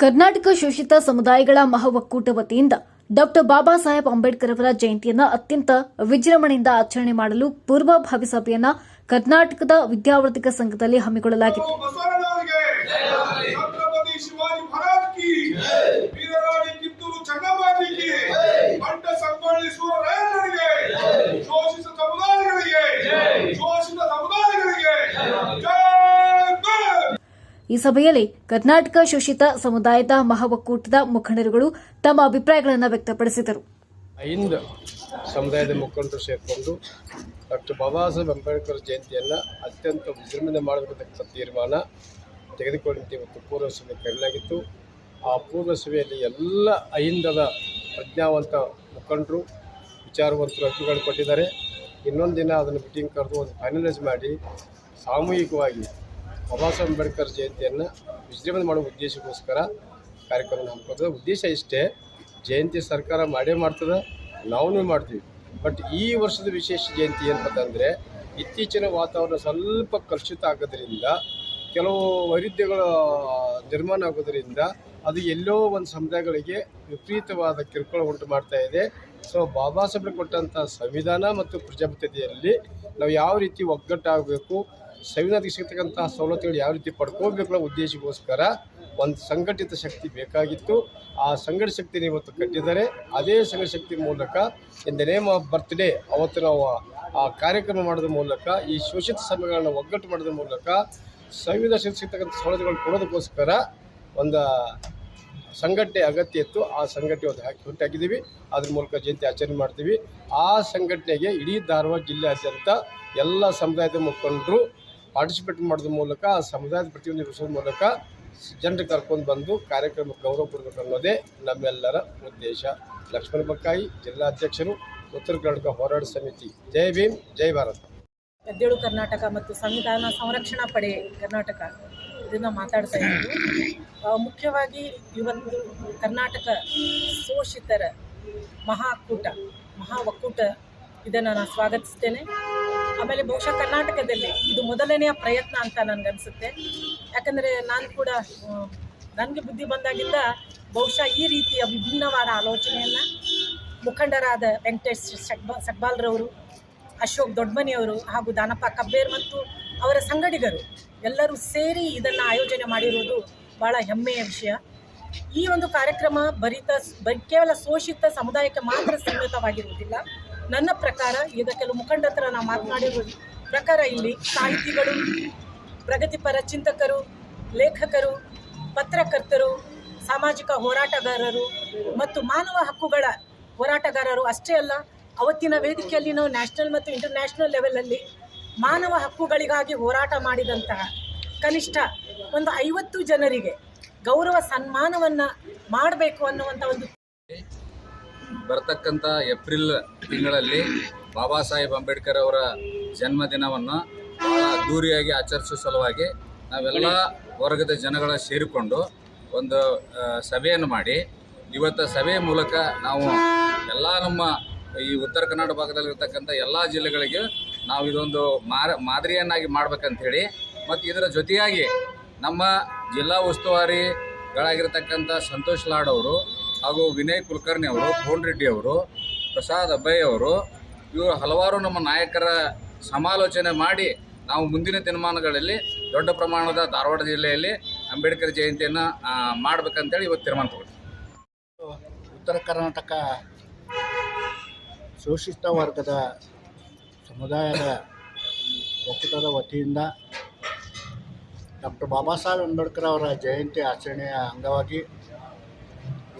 ಕರ್ನಾಟಕ ಶೋಷಿತ ಸಮುದಾಯಗಳ ಮಹಾಒಕ್ಕೂಟ ವತಿಯಿಂದ ಡಾಕ್ಟರ್ ಬಾಬಾ ಸಾಹೇಬ್ ಅಂಬೇಡ್ಕರ್ ಅವರ ಜಯಂತಿಯನ್ನ ಅತ್ಯಂತ ವಿಜೃಂಭಣೆಯಿಂದ ಆಚರಣೆ ಮಾಡಲು ಪೂರ್ವಭಾವಿ ಸಭೆಯನ್ನ ಕರ್ನಾಟಕದ ವಿದ್ಯಾವರ್ಧಕ ಸಂಘದಲ್ಲಿ ಹಮ್ಮಿಕೊಳ್ಳಲಾಗಿತ್ತು. ಬಸವಣ್ಣನವರಿಗೆ ಛತ್ರಪತಿ ಶಿವಾಜಿ ಮಹಾರಾಜ್ ಕಿ ವೀರರಾಣಿ ಕಿತ್ತೂರು ಚೆನ್ನಮ್ಮಾಜಿಗೆ ಬಂಟ ಸಂಗೊಳ್ಳಿ ಸೂರರಾಯಣ್ಣನಿಗೆ ಶೋಷಿತ ಸಮುದಾಯಗಳಿಗೆ ಶೋಷಿತ ಸಮುದಾಯಗಳಿಗೆ ಜೈ ಭೀಮ್! ಈ ಸಭೆಯಲ್ಲಿ ಕರ್ನಾಟಕ ಶೋಷಿತ ಸಮುದಾಯದ ಮಹಾಒಕ್ಕೂಟದ ಮುಖಂಡರುಗಳು ತಮ್ಮ ಅಭಿಪ್ರಾಯಗಳನ್ನು ವ್ಯಕ್ತಪಡಿಸಿದರು. ಅಹಿಂದ ಸಮುದಾಯದ ಮುಖಂಡರು ಸೇರಿಕೊಂಡು ಡಾಕ್ಟರ್ ಬಾಬಾ ಸಾಹೇಬ್ ಅಂಬೇಡ್ಕರ್ ಜಯಂತಿಯನ್ನು ಅತ್ಯಂತ ವಿಜೃಂಭಣೆ ಮಾಡಬೇಕಂತ ತೀರ್ಮಾನ ತೆಗೆದುಕೊಂಡಿದ್ದು ಇವತ್ತು ಪೂರ್ವ ಸಭೆ ಕರೆಯಲಾಗಿತ್ತು. ಆ ಪೂರ್ವ ಸಭೆಯಲ್ಲಿ ಎಲ್ಲ ಅಹಿಂದದ ಪ್ರಜ್ಞಾವಂತ ಮುಖಂಡರು, ವಿಚಾರವಂತರು ಅರ್ಜಿಗಳು ಕೊಟ್ಟಿದ್ದಾರೆ. ಇನ್ನೊಂದು ದಿನ ಅದನ್ನು ಮೀಟಿಂಗ್ ಕರೆದು ಒಂದು ಫೈನಲೈಸ್ ಮಾಡಿ ಸಾಮೂಹಿಕವಾಗಿ ಬಾಬಾ ಅಂಬೇಡ್ಕರ್ ಜಯಂತಿಯನ್ನು ವಿಜೃಂಭಣೆ ಮಾಡುವ ಉದ್ದೇಶಕ್ಕೋಸ್ಕರ ಕಾರ್ಯಕ್ರಮ ಹಮ್ಮಿಕೊಳ್ತದೆ ಉದ್ದೇಶ ಇಷ್ಟೇ, ಜಯಂತಿ ಸರ್ಕಾರ ಮಾಡೇ ಮಾಡ್ತದೆ ನಾವು ಮಾಡ್ತೀವಿ. ಬಟ್ ಈ ವರ್ಷದ ವಿಶೇಷ ಜಯಂತಿ ಏನಂತಂದರೆ ಇತ್ತೀಚಿನ ವಾತಾವರಣ ಸ್ವಲ್ಪ ಕಲುಷಿತ ಆಗೋದ್ರಿಂದ, ಕೆಲವು ವೈರುಧ್ಯಗಳು ನಿರ್ಮಾಣ ಆಗೋದ್ರಿಂದ ಅದು ಎಲ್ಲೋ ಒಂದು ಸಮುದಾಯಗಳಿಗೆ ವಿಪರೀತವಾದ ಕಿರುಕುಳ ಉಂಟು ಮಾಡ್ತಾ ಇದೆ. ಸೊ ಬಾಬಾ ಸಾಹೇಬ್ರು ಕೊಟ್ಟಂಥ ಸಂವಿಧಾನ ಮತ್ತು ಪ್ರಜಾಪ್ರಭುತ್ವತೆಯಲ್ಲಿ ನಾವು ಯಾವ ರೀತಿ ಒಗ್ಗಟ್ಟಾಗಬೇಕು ಸಂವಿಧಾನಕ್ಕೆ ಸಿಗ್ತಕ್ಕಂತಹ ಸವಲತ್ತುಗಳು ಯಾವ ರೀತಿ ಪಡ್ಕೋಬೇಕು ಉದ್ದೇಶಕ್ಕೋಸ್ಕರ ಒಂದು ಸಂಘಟಿತ ಶಕ್ತಿ ಬೇಕಾಗಿತ್ತು. ಆ ಸಂಘಟಿತ ಶಕ್ತಿನ ಇವತ್ತು ಕಟ್ಟಿದ್ದಾರೆ. ಅದೇ ಸಂಘಟಿತ ಶಕ್ತಿ ಮೂಲಕ in the name of birthday ಅವತ್ತು ನಾವು ಆ ಕಾರ್ಯಕ್ರಮ ಮಾಡೋದ್ರ ಮೂಲಕ, ಈ ಶೋಷಿತ ಸಮಯಗಳನ್ನ ಒಗ್ಗಟ್ಟು ಮಾಡೋದ್ರ ಮೂಲಕ ಸಂವಿಧಾನ ಸಿಗ್ತಕ್ಕಂಥ ಸವಲತ್ತುಗಳು ಕೊಡೋದಕ್ಕೋಸ್ಕರ ಒಂದು ಸಂಘಟನೆ ಅಗತ್ಯ ಇತ್ತು. ಆ ಸಂಘಟನೆ ಒಂದು ಹಾಕಿ ಹುಟ್ಟಾಕಿದ್ದೀವಿ ಅದ್ರ ಮೂಲಕ ಜಯಂತಿ ಆಚರಣೆ ಮಾಡ್ತೀವಿ. ಆ ಸಂಘಟನೆಗೆ ಇಡೀ ಧಾರವಾಡ ಜಿಲ್ಲೆಯಾದ್ಯಂತ ಎಲ್ಲ ಸಮುದಾಯದ ಮುಖಂಡರು ಪಾರ್ಟಿಸಿಪೇಟ್ ಮಾಡೋದ್ರ ಮೂಲಕ ಆ ಸಮುದಾಯದ ವಿಷಯದ ಮೂಲಕ ಜನರು ಕರ್ಕೊಂಡು ಬಂದು ಕಾರ್ಯಕ್ರಮ ಗೌರವ ಕೊಡಬೇಕು ಅನ್ನೋದೇ ನಮ್ಮೆಲ್ಲರ ಉದ್ದೇಶ. ಲಕ್ಷ್ಮಣ ಬಕ್ಕಾಯಿ ಜಿಲ್ಲಾಧ್ಯಕ್ಷರು ಉತ್ತರ ಕರ್ನಾಟಕ ಹೋರಾಟ ಸಮಿತಿ. ಜೈ ಭೀಮ್, ಜೈ ಭಾರತ್. ಎದ್ದೇಳು ಕರ್ನಾಟಕ ಮತ್ತು ಸಂವಿಧಾನ ಸಂರಕ್ಷಣಾ ಪಡೆ ಕರ್ನಾಟಕ ಇದನ್ನು ಮಾತಾಡ್ತಾ ಇದ್ದೀವಿ. ಮುಖ್ಯವಾಗಿ ಇವತ್ತು ಕರ್ನಾಟಕ ಶೋಷಿತರ ಮಹಾಕೂಟ ಮಹಾ ಒಕ್ಕೂಟ ಇದನ್ನು ನಾನು ಸ್ವಾಗತಿಸ್ತೇನೆ. ಆಮೇಲೆ ಬಹುಶಃ ಕರ್ನಾಟಕದಲ್ಲಿ ಇದು ಮೊದಲನೆಯ ಪ್ರಯತ್ನ ಅಂತ ನನಗನ್ಸುತ್ತೆ. ಯಾಕಂದರೆ ನಾನು ಕೂಡ ನನಗೆ ಬುದ್ಧಿ ಬಂದಾಗಿಂದ ಬಹುಶಃ ಈ ರೀತಿಯ ವಿಭಿನ್ನವಾದ ಆಲೋಚನೆಯನ್ನು ಮುಖಂಡರಾದ ವೆಂಕಟೇಶ್ ಸಗ್ಬಾ, ಸಗ್ಬಾಲ್ರವರು, ಅಶೋಕ್ ದೊಡ್ಡಮನಿಯವರು ಹಾಗೂ ದಾನಪ್ಪ ಕಬ್ಬೇರ್ ಮತ್ತು ಅವರ ಸಂಗಡಿಗರು ಎಲ್ಲರೂ ಸೇರಿ ಇದನ್ನು ಆಯೋಜನೆ ಮಾಡಿರುವುದು ಭಾಳ ಹೆಮ್ಮೆಯ ವಿಷಯ. ಈ ಒಂದು ಕಾರ್ಯಕ್ರಮ ಬರಿತ ಬರೀ ಕೇವಲ ಶೋಷಿತ ಸಮುದಾಯಕ್ಕೆ ಮಾತ್ರ ಸೀಮಿತವಾಗಿರುವುದಿಲ್ಲ. ನನ್ನ ಪ್ರಕಾರ ಈಗ ಕೆಲವು ಮುಖಂಡತ್ರ ನಾವು ಮಾತನಾಡಿರೋ ಪ್ರಕಾರ ಇಲ್ಲಿ ಸಾಹಿತಿಗಳು, ಪ್ರಗತಿಪರ ಚಿಂತಕರು, ಲೇಖಕರು, ಪತ್ರಕರ್ತರು, ಸಾಮಾಜಿಕ ಹೋರಾಟಗಾರರು ಮತ್ತು ಮಾನವ ಹಕ್ಕುಗಳ ಹೋರಾಟಗಾರರು ಅಷ್ಟೇ ಅಲ್ಲ, ಅವತ್ತಿನ ವೇದಿಕೆಯಲ್ಲಿ ನಾವು ನ್ಯಾಷನಲ್ ಮತ್ತು ಇಂಟರ್ನ್ಯಾಷನಲ್ ಲೆವೆಲಲ್ಲಿ ಮಾನವ ಹಕ್ಕುಗಳಿಗಾಗಿ ಹೋರಾಟ ಮಾಡಿದಂತಹ ಕನಿಷ್ಠ ಒಂದು ಐವತ್ತು ಜನರಿಗೆ ಗೌರವ ಸನ್ಮಾನವನ್ನು ಮಾಡಬೇಕು ಅನ್ನುವಂಥ ಒಂದು ಬರ್ತಕ್ಕಂಥ ಏಪ್ರಿಲ್ ತಿಂಗಳಲ್ಲಿ ಬಾಬಾ ಸಾಹೇಬ್ ಅಂಬೇಡ್ಕರ್ ಅವರ ಜನ್ಮದಿನವನ್ನು ಭಾಳ ದೂರಿಯಾಗಿ ಆಚರಿಸುವ ಸಲುವಾಗಿ ನಾವೆಲ್ಲ ವರ್ಗದ ಜನಗಳ ಸೇರಿಕೊಂಡು ಒಂದು ಸಭೆಯನ್ನು ಮಾಡಿ, ಇವತ್ತು ಸಭೆಯ ಮೂಲಕ ನಾವು ಎಲ್ಲ ನಮ್ಮ ಈ ಉತ್ತರ ಕನ್ನಡ ಭಾಗದಲ್ಲಿರ್ತಕ್ಕಂಥ ಎಲ್ಲ ಜಿಲ್ಲೆಗಳಿಗೆ ನಾವು ಇದೊಂದು ಮಾರ, ಮಾದರಿಯನ್ನಾಗಿ ಮಾಡ್ಬೇಕಂಥೇಳಿ ಮತ್ತು ಇದರ ಜೊತೆಯಾಗಿ ನಮ್ಮ ಜಿಲ್ಲಾ ಉಸ್ತುವಾರಿಗಳಾಗಿರ್ತಕ್ಕಂಥ ಸಂತೋಷ್ ಲಾಡ್ ಅವರು ಹಾಗೂ ವಿನಯ್ ಕುಲಕರ್ಣಿ ಅವರು ರೆಡ್ಡಿ ಅವರು, ಪ್ರಸಾದ್ ಅಬ್ಬಯ್ಯ ಅವರು, ಇವರು ಹಲವಾರು ನಮ್ಮ ನಾಯಕರ ಸಮಾಲೋಚನೆ ಮಾಡಿ ನಾವು ಮುಂದಿನ ದಿನಮಾನಗಳಲ್ಲಿ ದೊಡ್ಡ ಪ್ರಮಾಣದ ಧಾರವಾಡ ಜಿಲ್ಲೆಯಲ್ಲಿ ಅಂಬೇಡ್ಕರ್ ಜಯಂತಿಯನ್ನು ಮಾಡಬೇಕಂತೇಳಿ ಇವತ್ತು ತೀರ್ಮಾನ ತಗೊಳ್ತೀವಿ ಉತ್ತರ ಕರ್ನಾಟಕ ಶೋಷಿತ ವರ್ಗದ ಸಮುದಾಯದ ಒಕ್ಕೂಟದ ವತಿಯಿಂದ ಡಾಕ್ಟರ್ ಬಾಬಾ ಸಾಹೇಬ್ ಅಂಬೇಡ್ಕರ್ ಅವರ ಜಯಂತಿ ಆಚರಣೆಯ ಅಂಗವಾಗಿ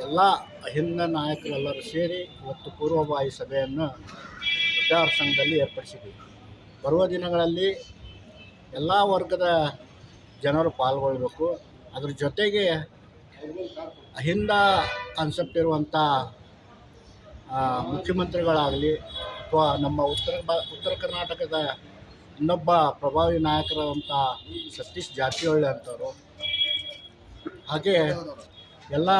ಎಲ್ಲ ಅಹಿಂದ ನಾಯಕರೆಲ್ಲರೂ ಸೇರಿ ಇವತ್ತು ಪೂರ್ವಭಾವಿ ಸಭೆಯನ್ನು ವಿಚಾರ ಸಂಘದಲ್ಲಿ ಏರ್ಪಡಿಸಿದ್ದೀವಿ ಬರುವ ದಿನಗಳಲ್ಲಿ ಎಲ್ಲ ವರ್ಗದ ಜನರು ಪಾಲ್ಗೊಳ್ಬೇಕು ಅದ್ರ ಜೊತೆಗೆ ಅಹಿಂದ ಕಾನ್ಸೆಪ್ಟ್ ಇರುವಂಥ ಮುಖ್ಯಮಂತ್ರಿಗಳಾಗಲಿ ಅಥವಾ ನಮ್ಮ ಉತ್ತರ ಬ, ಉತ್ತರ ಕರ್ನಾಟಕದ ಇನ್ನೊಬ್ಬ ಪ್ರಭಾವಿ ನಾಯಕರಾದಂಥ ಸತೀಶ್ ಜಾರಕಿಹೊಳಿ ಅಂತವರು ಹಾಗೆ ಎಲ್ಲ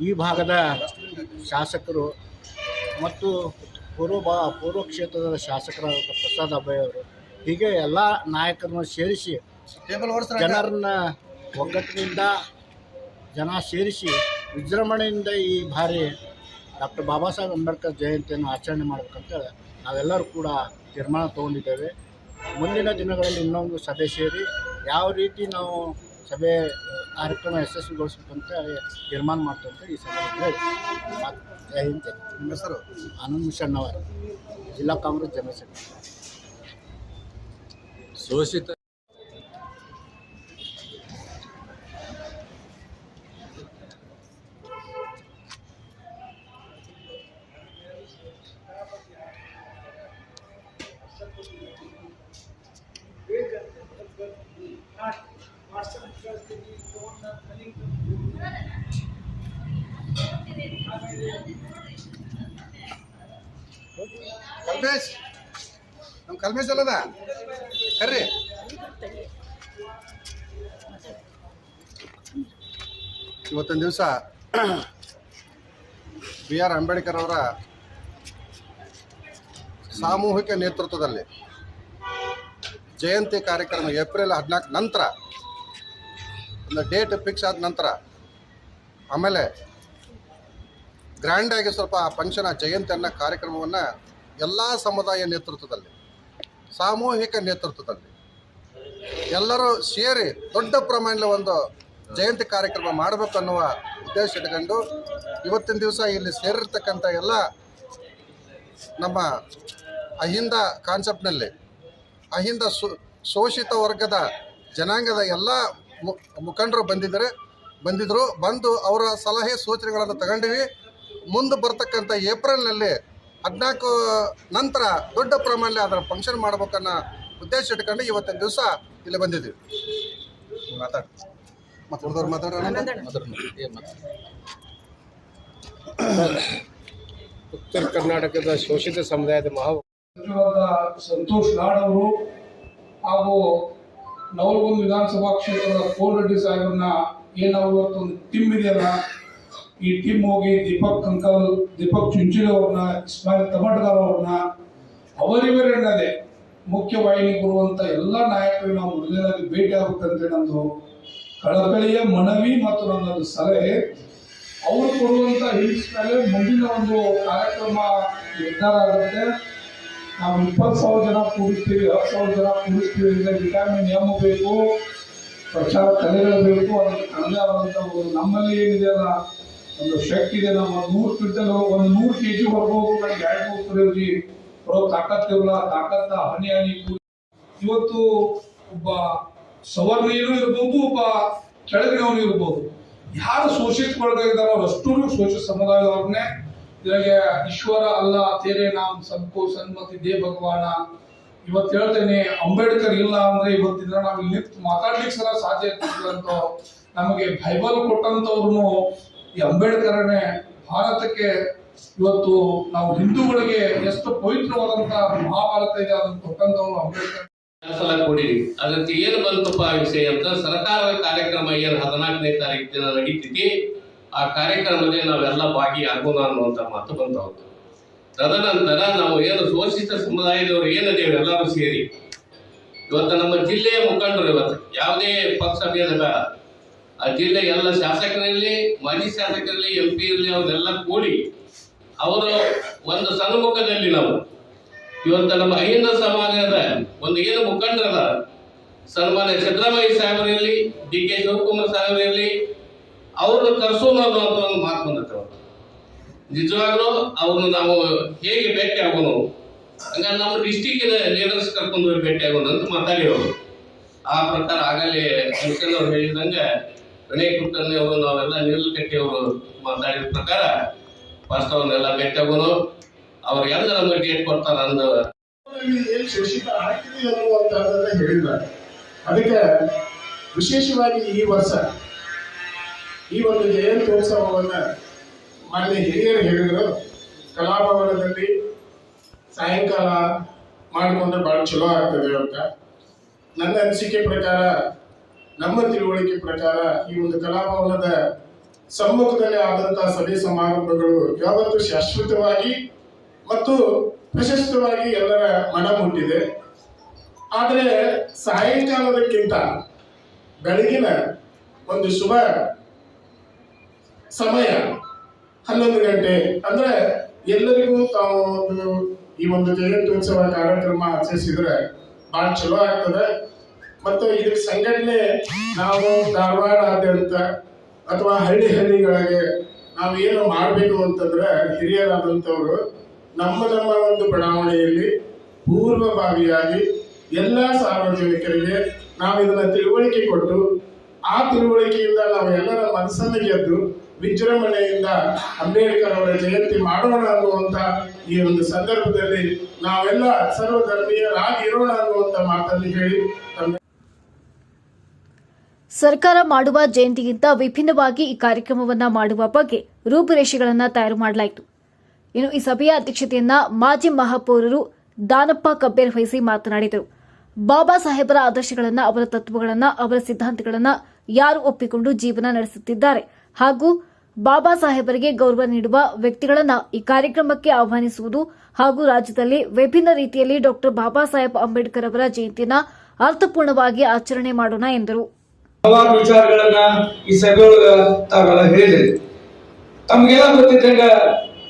ಈ ಭಾಗದ ಶಾಸಕರು ಮತ್ತು ಪೂರ್ವ ಬಾ ಪೂರ್ವ ಕ್ಷೇತ್ರದ ಶಾಸಕರಾದ ಪ್ರಸಾದ್ ಅಭಯವರು ಅವರು ಹೀಗೆ ಎಲ್ಲ ನಾಯಕರನ್ನು ಸೇರಿಸಿ ಜನರನ್ನ ಒಗ್ಗಟ್ಟಿನಿಂದ ಜನ ಸೇರಿಸಿ ವಿಜೃಂಭಣೆಯಿಂದ ಈ ಬಾರಿ ಡಾಕ್ಟರ್ ಬಾಬಾ ಸಾಹೇಬ್ ಅಂಬೇಡ್ಕರ್ ಜಯಂತಿಯನ್ನು ಆಚರಣೆ ಮಾಡಬೇಕಂತ ನಾವೆಲ್ಲರೂ ಕೂಡ ತೀರ್ಮಾನ ತಗೊಂಡಿದ್ದೇವೆ. ಮುಂದಿನ ದಿನಗಳಲ್ಲಿ ಇನ್ನೊಂದು ಸಭೆ ಸೇರಿ ಯಾವ ರೀತಿ ನಾವು ಸಭೆ ಕಾರ್ಯಕ್ರಮ ಯಶಸ್ವಿಗೊಳಿಸ್ಬೇಕಂತ ತೀರ್ಮಾನ ಮಾಡ್ತಂತ ಈ ಸಭೆಯಲ್ಲಿ. ಮಾತು ಜೈ ಹಿಂದ್ ಜೈ ಕರ್ನಾಟಕ. ನಿಮ್ಮ ಹೆಸರು? ಆನಂದ್ ಮುಷಣ್ಣವರ್ ಜಿಲ್ಲಾ ಕಾಂಗ್ರೆಸ್ ಜನರಲ್ ಸೆಕ್ರೆಟರಿ ಶೋಷಿತ ನಮ್ಮ ಕಲ್ಮೇಶ್ ಅಲ್ಲದ? ಕರ್ರಿ. ಇವತ್ತೊಂದು ದಿವಸ ಬಿ ಆರ್ ಅಂಬೇಡ್ಕರ್ ಅವರ ಸಾಮೂಹಿಕ ನೇತೃತ್ವದಲ್ಲಿ ಜಯಂತಿ ಕಾರ್ಯಕ್ರಮ ಏಪ್ರಿಲ್ ಹದಿನಾಲ್ಕು ನಂತರ, ಒಂದು ಡೇಟ್ ಫಿಕ್ಸ್ ಆದ ನಂತರ ಆಮೇಲೆ ಗ್ರ್ಯಾಂಡಾಗಿ ಸ್ವಲ್ಪ ಆ ಫಂಕ್ಷನ್, ಆ ಜಯಂತಿ ಅನ್ನೋ ಕಾರ್ಯಕ್ರಮವನ್ನು ಎಲ್ಲ ಸಮುದಾಯ ನೇತೃತ್ವದಲ್ಲಿ ಸಾಮೂಹಿಕ ನೇತೃತ್ವದಲ್ಲಿ ಎಲ್ಲರೂ ಸೇರಿ ದೊಡ್ಡ ಪ್ರಮಾಣದ ಒಂದು ಜಯಂತಿ ಕಾರ್ಯಕ್ರಮ ಮಾಡಬೇಕು ಅನ್ನುವ ಉದ್ದೇಶ ಇಟ್ಕೊಂಡು ಇವತ್ತಿನ ದಿವಸ ಇಲ್ಲಿ ಸೇರಿರ್ತಕ್ಕಂಥ ಎಲ್ಲ ನಮ್ಮ ಅಹಿಂದ ಕಾನ್ಸೆಪ್ಟ್ನಲ್ಲಿ ಅಹಿಂದ ಶೋಷಿತ ವರ್ಗದ ಜನಾಂಗದ ಎಲ್ಲ ಮುಖಂಡರು ಬಂದಿದ್ದಾರೆ. ಬಂದಿದ್ದರು ಬಂದು ಅವರ ಸಲಹೆ ಸೂಚನೆಗಳನ್ನು ತಗೊಂಡಿವಿ. ಮುಂದೆ ಬರ್ತಕ್ಕಂಥ ಏಪ್ರಿಲ್ನಲ್ಲಿ ಹದಿನಾಲ್ಕು ನಂತರ ದೊಡ್ಡ ಪ್ರಮಾಣದಲ್ಲಿ ಅದರ ಫಂಕ್ಷನ್ ಮಾಡ್ಬೇಕನ್ನೋ ಉದ್ದೇಶ ಇಟ್ಕೊಂಡು ಇವತ್ತಿನ ದಿವಸ ಇಲ್ಲಿ ಬಂದಿದ್ದೀವಿ. ಮಾತಾಡಿ. ಮತ್ತೆ ಉತ್ತರ ಕರ್ನಾಟಕದ ಶೋಷಿತ ಸಮುದಾಯದ ಮಹಾ ಸಂತೋಷ್ ಲಾಡ್ ಅವರು ಹಾಗೂ ನವಲಗುಂದ ವಿಧಾನಸಭಾ ಕ್ಷೇತ್ರದ ಕೋಲ್ ರೆಡ್ಡಿ ಸಾಹೇಬ್ರನ್ನ ಏನು ಟಿಮ್ ಇವತ್ತೊಂದು ಟೀಮ್ ಇದೆಯಲ್ಲ ಈ ಟೀಮ್ ಹೋಗಿ ದೀಪಕ್ ಕಂಕಲ್ ದೀಪಕ್ ಚುಂಚಿಲ್ ಅವ್ರನ್ನ, ಇಸ್ಮಾಯಿಲ್ ತಮಟ್ಗಾರ್ ಅವ್ರನ್ನ ಮುಖ್ಯ ವಾಹಿನಿ ಬರುವಂತ ಎಲ್ಲ ನಾಯಕರು ನಾವು ಮೊದಲನೇದಾಗಿ ಭೇಟಿ ಆಗ್ಬೇಕಂದ್ರೆ ನಂದು ಕಳಕಳಿಯ ಮನವಿ ಮತ್ತು ನನ್ನದು ಸಲಹೆ. ಅವರು ಕೊಡುವಂತ ಹಿಂಟ್ಸ್ ಮೇಲೆ ಮುಂದಿನ ಒಂದು ಕಾರ್ಯಕ್ರಮ ನಿರ್ಧಾರ ಆಗುತ್ತೆ. ನಾವು ಇಪ್ಪತ್ತು ಸಾವಿರ ಜನ ಕೂಡಿಸ್ತೀವಿ, ಹತ್ತು ಸಾವಿರ ಜನ ಕೂಡಿಸ್ತೀವಿ ಅಂದರೆ ವಿಟಾಮಿನ್ ಎಂ ಬೇಕು, ಪ್ರಚಾರ ಕಲೆಗಳು ಬೇಕು ಅದಕ್ಕೆ ತಂದೆ ಆದಂಥ ನಮ್ಮಲ್ಲಿ ಏನಿದೆ ಏನಿದೆಯಲ್ಲ ಒಂದು ಶಕ್ತಿ ಇದೆ ನಮ್ಮ ನೂರು ಕ್ವಿಂಟಲ್ ಒಂದು ನೂರು ಕೆ ಜಿ ಹೊರಗೋಗು ನನಗೆ ಎರಡು ಮೂರು ಕೆ ಬರೋ ತಾಕತ್ತಿರಲ್ಲ ತಾಕತ್ತ ಹನಿ ಹನಿ ಇವತ್ತು ಒಬ್ಬ ಸವರ್ಣೀಯರು ಇರ್ಬೋದು, ಒಬ್ಬ ಕೆಳಗಿನವನು ಇರ್ಬೋದು. ಯಾರು ಶೋಷಿತ ವರ್ಗ ಇದ್ದಾರೋ ಅಷ್ಟು ಶೋಷಿತ ಸಮುದಾಯದವ್ರನ್ನೇ ಇದ್ರಾಗೆ ಈಶ್ವರ, ಅಲ್ಲ, ತೇರೆ ನಾಮ್ ಸಬ್ಕೋ ಸನ್ಮತಿ ದೇ ಭಗವಾನ. ಇವತ್ತು ಹೇಳ್ತೇನೆ, ಅಂಬೇಡ್ಕರ್ ಇಲ್ಲ ಅಂದ್ರೆ ಇವತ್ತಿದ್ರೆ ನಾವು ಇಲ್ಲಿ ಮಾತಾಡ್ಲಿಕ್ಕೆ ಸಲ ಸಾಧ್ಯ ನಮಗೆ ಬೈಬಲ್ ಕೊಟ್ಟಂತವ್ರು ಈ ಅಂಬೇಡ್ಕರನೇ ಭಾರತಕ್ಕೆ ಇವತ್ತು ನಾವು ಹಿಂದೂಗಳಿಗೆ ಎಷ್ಟು ಪವಿತ್ರವಾದಂತಹ ಮಹಾಭಾರತ ಇದೆ ಅದನ್ನು ಕೊಟ್ಟಂತವನು ಅಂಬೇಡ್ಕರ್. ಸಲ ಕೊಡಿರಿ ಅದಕ್ಕೆ ಏನು ಬಂತಪ್ಪ ವಿಷಯ ಅಂತ ಸರ್ಕಾರದ ಕಾರ್ಯಕ್ರಮ ಏನು ಹದಿನಾಲ್ಕನೇ ತಾರೀಕು ದಿನ ನಡೀತೈತಿ ಆ ಕಾರ್ಯಕ್ರಮದಲ್ಲಿ ನಾವೆಲ್ಲ ಭಾಗಿಯಾಗೋಣ ಅನ್ನುವಂಥ ಮಾತು ಬಂತಾವು ತದನಂತರ ನಾವು ಏನು ಶೋಷಿತ ಸಮುದಾಯದವರು ಏನಿದೇವೆ ಎಲ್ಲರೂ ಸೇರಿ. ಇವತ್ತು ನಮ್ಮ ಜಿಲ್ಲೆಯ ಮುಖಂಡರು ಇವತ್ತು, ಯಾವುದೇ ಪಕ್ಷ ಭೇದ ಬೇಡ. ಆ ಜಿಲ್ಲೆ ಎಲ್ಲ ಶಾಸಕರಲ್ಲಿ, ಮಾಜಿ ಶಾಸಕರಲ್ಲಿ ಎಂ ಪಿ ಇರಲಿ ಅವರೆಲ್ಲ ಕೂಡಿ, ಅವರು ಒಂದು ಸನ್ಮುಖದಲ್ಲಿ ನಾವು ಇವತ್ತು ನಮ್ಮ ಅಹಿಂದ ಸಮಾಜದ ಒಂದು ಏನು ಮುಖಂಡರದ ಸನ್ಮಾನ್ಯ ಸಿದ್ದರಾಮಯ್ಯ ಸಾಹೇಬರಿರಲಿ, ಡಿ ಕೆ ಶಿವಕುಮಾರ್ ಸಾಹೇಬರಿರಲಿ, ಅವ್ರನ್ನ ಕರ್ಸೋಣ ಒಂದು ಮಾತು ಬಂದತ್ತೆ ಅವ್ರು. ನಿಜವಾಗ್ಲೂ ಅವ್ರನ್ನ ನಾವು ಹೇಗೆ ಭೇಟಿ ಆಗೋನು ಹಂಗ ನಮ್ಮ ಡಿಸ್ಟಿಕ್ಕಿನ ಲೀಡರ್ಸ್ ಕರ್ಕೊಂಡು ಭೇಟಿ ಆಗೋಣ ಅಂತ ಮಾತಾಡಿರೋರು ಆ ಪ್ರಕಾರ ಆಗಲೇ ಅವ್ರು ಹೇಳಿದಂಗೆ ಗಣೇಶ್ ಕುಲಕರ್ಣಿ ಅವರು ನಾವೆಲ್ಲ ನೀಲಕಟ್ಟಿ ಅವರು ಮಾತಾಡಿದ ಪ್ರಕಾರ ವಾಸ್ತವನೆಲ್ಲ ಆಗೋಣ ಅವ್ರು ಎಲ್ಲ ನಮಗೆ ಡೇಟ್ ಕೊಡ್ತಾರ ಅಂದ. ಶೋಷಿತ ಆಗ್ತಿದೆ ಅನ್ನುವಂಥದ್ದನ್ನ ಹೇಳಿದ್ದಾರೆ. ಅದಕ್ಕೆ ವಿಶೇಷವಾಗಿ ಈ ವರ್ಷ, ಈ ಒಂದು ಜಯಂತ್ಯೋತ್ಸವವನ್ನ ಮಾನ್ಯ ಹಿರಿಯರು ಹೇಳಿದರು. ಕಲಾಭವನದಲ್ಲಿ ಸಾಯಂಕಾಲ ಮಾಡಿಕೊಂಡ್ರೆ ಬಹಳ ಚಲೋ ಆಗ್ತದೆ ಅಂತ. ನನ್ನ ಅನಿಸಿಕೆ ಪ್ರಕಾರ ನಮ್ಮ ತಿಳುವಳಿಕೆ ಪ್ರಕಾರ ಈ ಒಂದು ಕಲಾಭವನದ ಸಮ್ಮುಖದಲ್ಲಿ ಆದಂತಹ ಸಭೆ ಸಮಾರಂಭಗಳು ಯಾವತ್ತು ಶಾಶ್ವತವಾಗಿ ಮತ್ತು ಪ್ರಶಸ್ತವಾಗಿ ಎಲ್ಲರ ಮನ ಮುಟ್ಟಿದೆ. ಆದರೆ ಸಾಯಂಕಾಲದಕ್ಕಿಂತ ಬೆಳಗಿನ ಒಂದು ಶುಭ ಸಮಯ ಹನ್ನೊಂದು ಗಂಟೆ ಅಂದ್ರೆ ಎಲ್ಲರಿಗೂ ತಾವು ಒಂದು ಈ ಒಂದು ಜಯಂತ್ಯೋತ್ಸವ ಕಾರ್ಯಕ್ರಮ ಆಚರಿಸಿದ್ರೆ ಬಹಳ ಚಲೋ ಆಗ್ತದೆ. ಮತ್ತು ಇದ್ರ ಸಂಘಟನೆ ನಾವು ಧಾರವಾಡಾದ್ಯಂತ ಅಥವಾ ಹಳ್ಳಿ ಹಳ್ಳಿಗಳಿಗೆ ನಾವು ಏನು ಮಾಡಬೇಕು ಅಂತಂದ್ರೆ ಹಿರಿಯರಾದಂಥವರು ನಮ್ಮ ನಮ್ಮ ಒಂದು ಬಡಾವಣೆಯಲ್ಲಿ ಪೂರ್ವಭಾವಿಯಾಗಿ ಎಲ್ಲ ಸಾರ್ವಜನಿಕರಿಗೆ ನಾವು ಇದನ್ನ ತಿಳುವಳಿಕೆ ಕೊಟ್ಟು ಆ ತಿಳುವಳಿಕೆಯಿಂದ ನಾವು ಎಲ್ಲರ ಮನಸ್ಸನ್ನು ಗೆದ್ದು ವಿಜೃಂಭಣೆಯಿಂದ ಅಂಬೇಡ್ಕರ್ ಅವರ ಜಯಂತಿ ಮಾಡೋಣ ಅನ್ನುವಂತ ಈ ಒಂದು ಸಂದರ್ಭದಲ್ಲಿ ನಾವೆಲ್ಲ ಸರ್ವಧರ್ಮೀಯರಾಗಿರೋಣ ಅನ್ನುವಂಥ ಮಾತನ್ನು ಹೇಳಿ ತಮ್ಮ ಸರ್ಕಾರ ಮಾಡುವ ಜಯಂತಿಗಿಂತ ವಿಭಿನ್ನವಾಗಿ ಈ ಕಾರ್ಯಕ್ರಮವನ್ನ ಮಾಡುವ ಬಗ್ಗೆ ರೂಪುರೇಷೆಗಳನ್ನು ತಯಾರು ಮಾಡಲಾಯಿತು. ಇನ್ನು ಈ ಸಭೆಯ ಅಧ್ಯಕ್ಷತೆಯನ್ನ ಮಾಜಿ ಮಹಾಪೌರರು ದಾನಪ್ಪ ಕಬ್ಬೇರ್ ವಹಿಸಿ ಮಾತನಾಡಿದರು. ಬಾಬಾ ಸಾಹೇಬರ ಆದರ್ಶಗಳನ್ನ, ಅವರ ತತ್ವಗಳನ್ನ, ಅವರ ಸಿದ್ಧಾಂತಗಳನ್ನ ಯಾರು ಒಪ್ಪಿಕೊಂಡು ಜೀವನ ನಡೆಸುತ್ತಿದ್ದಾರೆ ಹಾಗೂ ಬಾಬಾ ಸಾಹೇಬರಿಗೆ ಗೌರವ ನೀಡುವ ವ್ಯಕ್ತಿಗಳನ್ನ ಈ ಕಾರ್ಯಕ್ರಮಕ್ಕೆ ಆಹ್ವಾನಿಸುವುದು ಹಾಗೂ ರಾಜ್ಯದಲ್ಲಿ ವಿಭಿನ್ನ ರೀತಿಯಲ್ಲಿ ಡಾಕ್ಟರ್ ಬಾಬಾ ಸಾಹೇಬ್ ಅಂಬೇಡ್ಕರ್ ಅವರ ಜಯಂತಿಯನ್ನು ಅರ್ಥಪೂರ್ಣವಾಗಿ ಆಚರಣೆ ಮಾಡೋಣ ಎಂದರು. ಹಲವಾರು ವಿಚಾರಗಳನ್ನ ಈ ಸಭೆಯೊಳಗ ತಾವೆಲ್ಲ ಹೇಳಿದ್ರಿ. ತಮ್ಗೆಲ್ಲ ಗೊತ್ತಿದ್ದಂಗ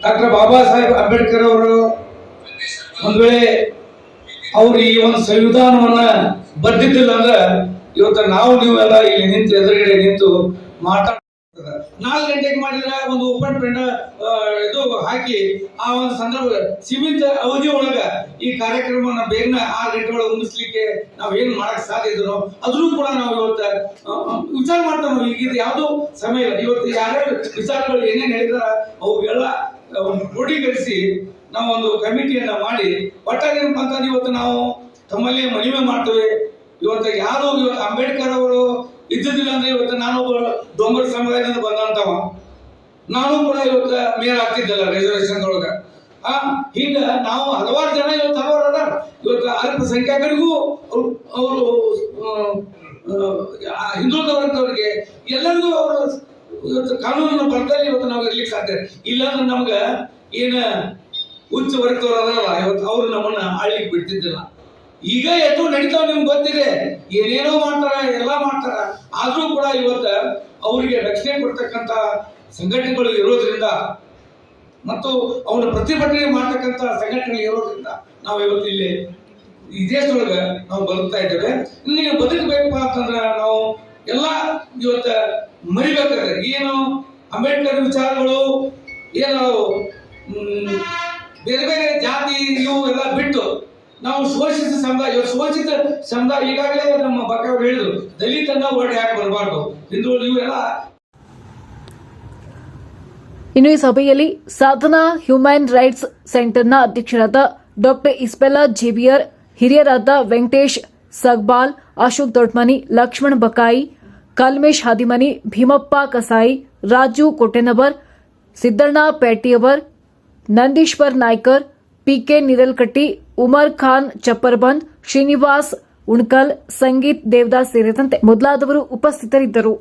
ಡಾಕ್ಟರ್ ಬಾಬಾ ಸಾಹೇಬ್ ಅಂಬೇಡ್ಕರ್ ಅವರು ಒಂದ್ ವೇಳೆ ಅವ್ರು ಈ ಒಂದು ಸಂವಿಧಾನವನ್ನ ಬರ್ದಿದ್ದಿಲ್ಲ ಅಂದ್ರೆ ಇವತ್ತು ನಾವು ನೀವೆಲ್ಲ ಇಲ್ಲಿ ನಿಂತು ಎದುರುಗಡೆ ನಿಂತು ಮಾತಾಡ ನಾಲ್ಕು ಗಂಟೆಗೆ ಮಾಡಿದ್ರೆ ಒಂದು ಓಪನ್ ಪ್ರಿಂಟ್ ಇದು ಹಾಕಿ, ಆ ಒಂದು ಸಂದರ್ಭ ಸೀಮಿತ ಅವಧಿ ಒಳಗ ಈ ಕಾರ್ಯಕ್ರಮವನ್ನು ಬೇಗನೆ ಆರು ಗಂಟೆ ಒಳಗೆ ಮುಗಿಸ್ಲಿಕ್ಕೆ ನಾವು ಏನು ಮಾಡಕ್ ಸಾಧ್ಯ ಇದ್ರು ಅದ್ರೂ ಕೂಡ ನಾವು ಇವತ್ತ ವಿಚಾರ ಮಾಡ್ತಾ ನಾವು. ಈಗ ಯಾವ್ದು ಸಮಯ ಇಲ್ಲ. ಇವತ್ತು ಯಾರ್ಯಾರು ವಿಚಾರಗಳು ಏನೇನು ಹೇಳಿದಾರ, ಅವುಗೆಲ್ಲ ಕ್ರೋಢೀಕರಿಸಿ ನಾವು ಒಂದು ಕಮಿಟಿಯನ್ನ ಮಾಡಿ ಒಟ್ಟಾರೆ ಏನಪ್ಪ ಇವತ್ತು ನಾವು ತಮ್ಮಲ್ಲಿ ಮನವಿ ಮಾಡ್ತೇವೆ. ಇವತ್ತು ಯಾರು, ಇವತ್ತು ಅಂಬೇಡ್ಕರ್ ಅವರು ಇದ್ದಿದ್ದಿಲ್ಲ ಅಂದ್ರೆ ಇವತ್ತು ನಾನು ಡೊಂಬರ್ ಸಮುದಾಯದಿಂದ ಬಂದಂತವ ನಾನು ಕೂಡ ಇವತ್ತು ಮೇಯರ್ ಆಗ್ತಿದ್ದಲ್ಲ ರಿಸರ್ವೇಶನ್ ಒಳಗ ಆ, ಹಿಂಗ ನಾವು ಹಲವಾರು ಜನ ಇವತ್ತು ಹಲವಾರು ಅದಾರ. ಇವತ್ತು ಅಲ್ಪಸಂಖ್ಯಾತರಿಗೂ ಅವರು ಹಿಂದುಳಿದ ವರ್ಗದವರಿಗೆ ಎಲ್ಲರಿಗೂ ಅವರು ಇವತ್ತು ಕಾನೂನನ್ನು ಬರ್ತಾರೆ ಇವತ್ತು ನಾವು ಇರ್ಲಿಕ್ಕೆ ಸಾಧ್ಯ ಇಲ್ಲಾಂದ್ರೆ ನಮ್ಗೆ ಏನ ಉಚ್ಚ ವರ್ಗದವ್ರು ಅದಾರಲ್ಲ, ಇವತ್ತು ಅವ್ರು ನಮ್ಮನ್ನ ಆಳ್ಲಿಕ್ಕೆ ಬಿಡ್ತಿದ್ದಿಲ್ಲ. ಈಗ ಎದ್ದು ನಡೀತಾವ ನಿಮ್ಗೆ ಗೊತ್ತಿದೆ, ಏನೇನೋ ಮಾಡ್ತಾರ, ಎಲ್ಲ ಮಾಡ್ತಾರ. ಆದ್ರೂ ಕೂಡ ಇವತ್ತ ಅವರಿಗೆ ರಕ್ಷಣೆ ಕೊಡ್ತಕ್ಕಂತ ಸಂಘಟನೆಗಳು ಇರೋದ್ರಿಂದ ಮತ್ತು ಅವನ ಪ್ರತಿಭಟನೆ ಮಾಡ್ತಕ್ಕಂತ ಸಂಘಟನೆಗಳು ಇರೋದ್ರಿಂದ ನಾವು ಇವತ್ತು ಇಲ್ಲಿ ಈ ದೇಶದೊಳಗೆ ನಾವು ಬದುಕ್ತಾ ಇದ್ದೇವೆ. ಇನ್ನು ಬದುಕಬೇಕಪ್ಪ ಅಂತಂದ್ರ ನಾವು ಎಲ್ಲ ಇವತ್ತ ಮರಿಬೇಕಾದ್ರೆ ಏನು ಅಂಬೇಡ್ಕರ್ ವಿಚಾರಗಳು, ಏನು ಬೇರೆ ಬೇರೆ ಜಾತಿ, ಇವು ಎಲ್ಲ ಬಿಟ್ಟು ನಾವು ಶೋಷಿತ ಸಮುದಾಯ ಶೋಷಿತ ಸಮುದಾಯ ಈಗಾಗಲೇ ನಮ್ಮ ಬಕ್ಕವರು ಹೇಳಿದ್ರು, ದಲಿತನ ವರ್ಡ್ ಯಾಕೆ ಬರಬಾರ್ದು? ಹಿಂದುಳಿದ ಇವೆಲ್ಲ ಇನ್ನು ಈ ಸಭೆಯಲ್ಲಿ ಸಾಧನಾ ಹ್ಯೂಮನ್ ರೈಟ್ಸ್ ಸೆಂಟರ್ನ ಅಧ್ಯಕ್ಷರಾದ ಡಾಕ್ಟರ್ ಇಸ್ಪೆಲಾ ಜೇವಿಯರ್ ಹಿರಿಯರಾದ ವೆಂಕಟೇಶ್ ಸಗ್ಬಾಲ್, ಅಶೋಕ್ ದೊಡ್ಮನಿ, ಲಕ್ಷ್ಮಣ್ ಬಕಾಯಿ, ಕಲ್ಮೇಶ್ ಹಾದಿಮನಿ, ಭೀಮಪ್ಪ ಕಸಾಯಿ, ರಾಜು ಕೊಟ್ಟೆನವರ್ ಸಿದ್ದಣ್ಣ ಪೇಟಿಯವರ್ ನಂದೀಶ್ವರ್ ನಾಯ್ಕರ್, ಪಿಕೆ ನಿರಲ್ಕಟ್ಟಿ ಉಮರ್ ಖಾನ್ ಚಪ್ಪರ್ಬಂದ್ ಶ್ರೀನಿವಾಸ್ ಉಣ್ಕಲ್ ಸಂಗೀತ್ ದೇವದಾಸ್ ಸೇರಿದಂತೆ ಮೊದಲಾದವರು ಉಪಸ್ಥಿತರಿದ್ದರು.